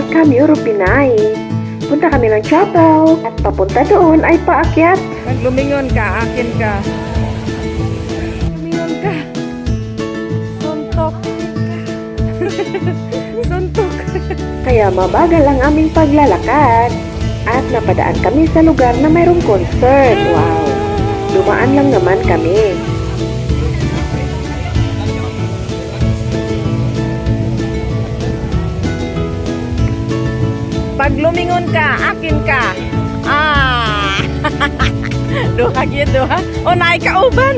Welcome Europinay. Punta kami ng chapel at papunta doon ay paakyat. Pag lumingon ka, akin ka. Lumingon ka. Suntok. Suntok. Kaya mabagal ang aming paglalakad. At napadaan kami sa lugar na mayroong concert. Wow! Dumaan lang naman kami. Pag lumingon ka, akin ka. Ah! duha gyud duha. O naay kauban.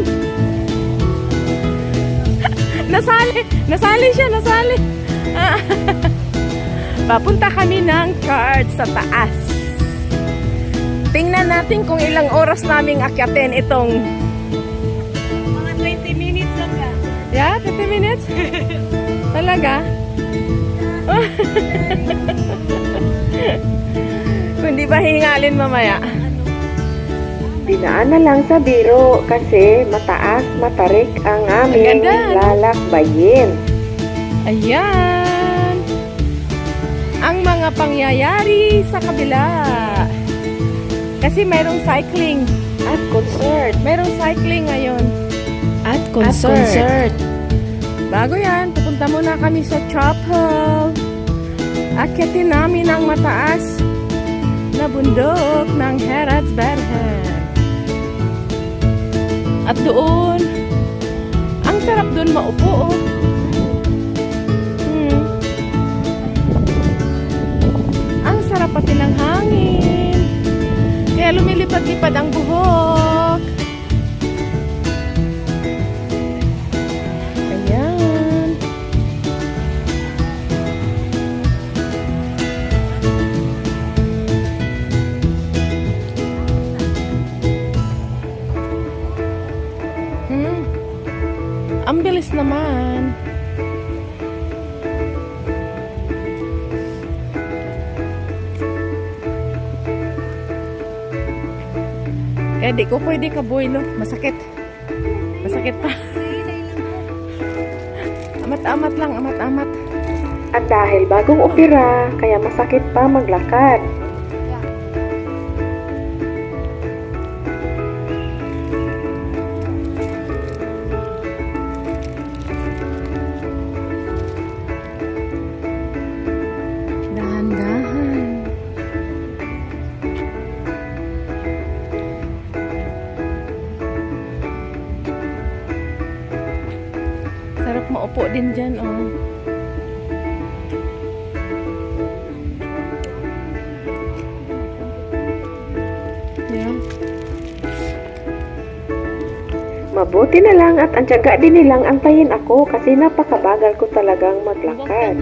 nasali, nasali siya, nasali. Ah. Papunta kami ng church sa taas. Tingnan natin kung ilang oras naming akyatin itong Mga 20 minutes lang ka. Yeah, 50 minutes? Talaga? Kundi ba hingalin mamaya? Dinaan na lang sa biro kasi mataas matarik ang aming Ang ganda, lalakbayin. Ayan! Ang mga pangyayari sa kabila. Kasi mayroong cycling. At concert. Mayroong cycling ngayon. At concert. Bago yan, pupunta muna kami sa chapel. Akyatin namin ang mataas na bundok ng Heradsbergen. At doon, ang sarap doon maupo. Oh. Hmm. Ang sarap pati ng hangin. Kaya lumilipad-lipad ang buhok. Bilis naman. Kaya di ko pwede kabuilo. Masakit. Masakit pa. Amat-amat lang, amat-amat. At dahil bagong opera, kaya masakit pa maglakad. Din dyan, oh. Yeah. Mabuti na lang at ang tiyaga din nilang antayin ako kasi napakabagal ko talagang maglakad.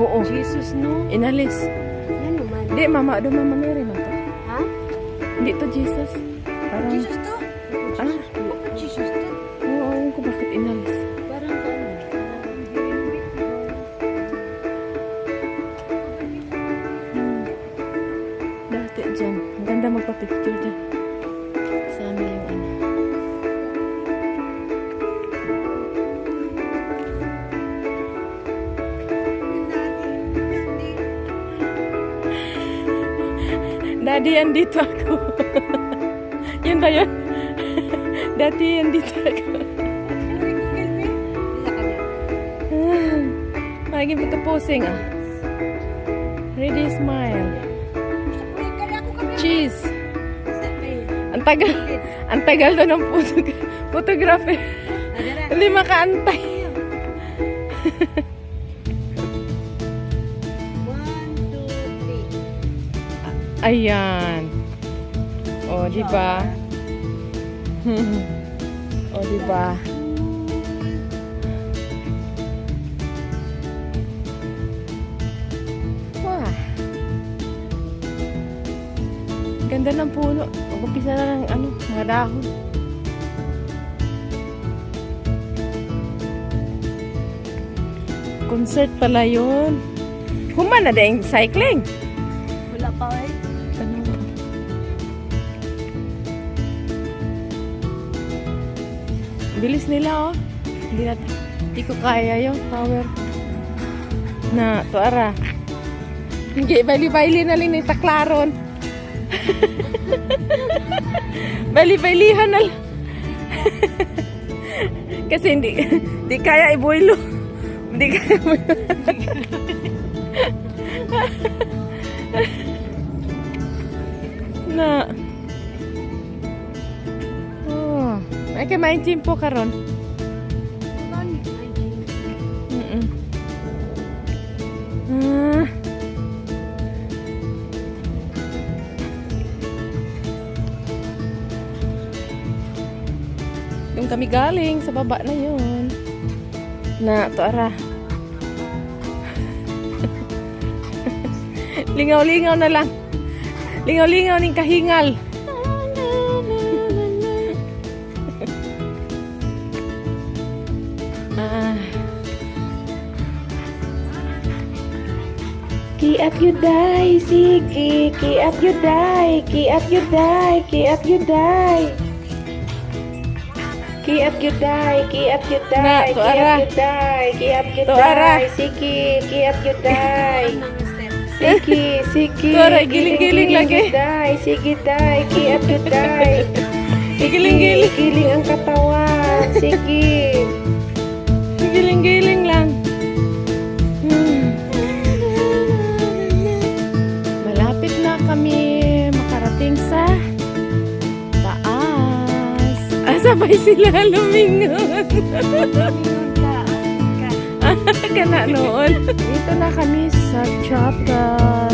Oo. Jesus, no? Inalis. Yan naman. Di, mama, do mama Mary man to. Ha? Hindi to Jesus. Parang, Jesus to? Ganda magpa-picture dyan. Sana yung ano. Daddy, andito ako. yun ba yun? Daddy, andito ako. Maging pagka-posing ah. Ready smile. Cheese. Ang tagal. Ang tagal to ng photog- photography. One, two, three. Ayan. O, di ba? o, di ba? Ganda ng puno. Mag-umpisa na ng ano, mga dahon. Concert pala yun. Human na din cycling. Wala pa eh. Ano? Bilis nila oh. Hindi na, hindi ko kaya yung power na tuara. Sige, bali-bali na lang ni taklaron. Bali-balihan na lang. Kasi hindi, hindi kaya ibuilo. Hindi kaya ibuilo. na. Oh, ay kay main po karon. Kami galing sa baba na yun. Na, to ara. Lingaw-lingaw na lang. Lingaw-lingaw ning kahingal. ah. Ki at you die, sige, ki at you die, ki at you die, ki at you die. You die, ki at you To ara. die, sige, ki at you die. Sige, sige, To ara, giling-giling lagi. die, sige, die, ki at you die. Giling-giling. Giling ang katawan, sige. Giling-giling lang. Hmm. Malapit na kami sabay sila lumingon. Kana noon. Dito na kami sa chapel.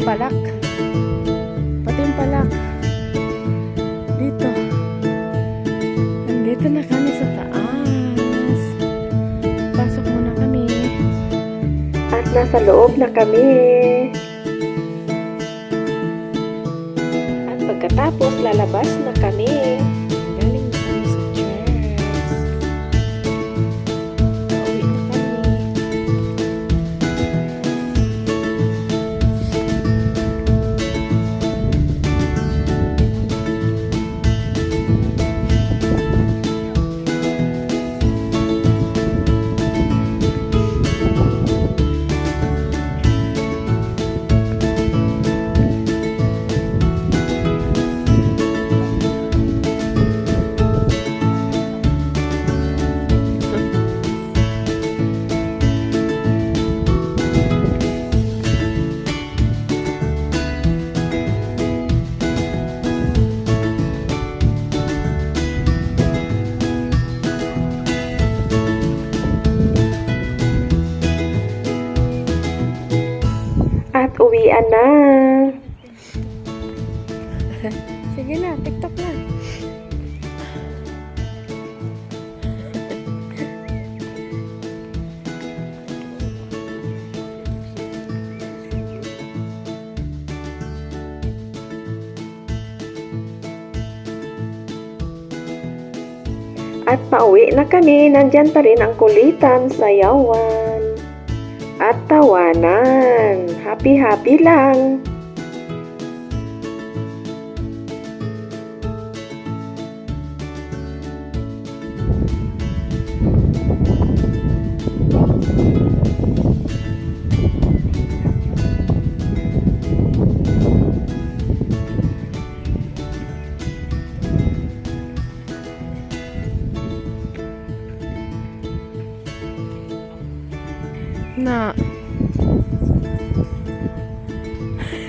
Patimpalak. Patimpalak. Dito. Nandito na kami sa taas. Pasok muna kami. At nasa loob na kami. At pagkatapos lalabas na kami. Uwian na. Sige na, TikTok na. At pauwi na kami, nandyan pa rin ang kulitan, sayawan. Tawanan. Happy-happy lang.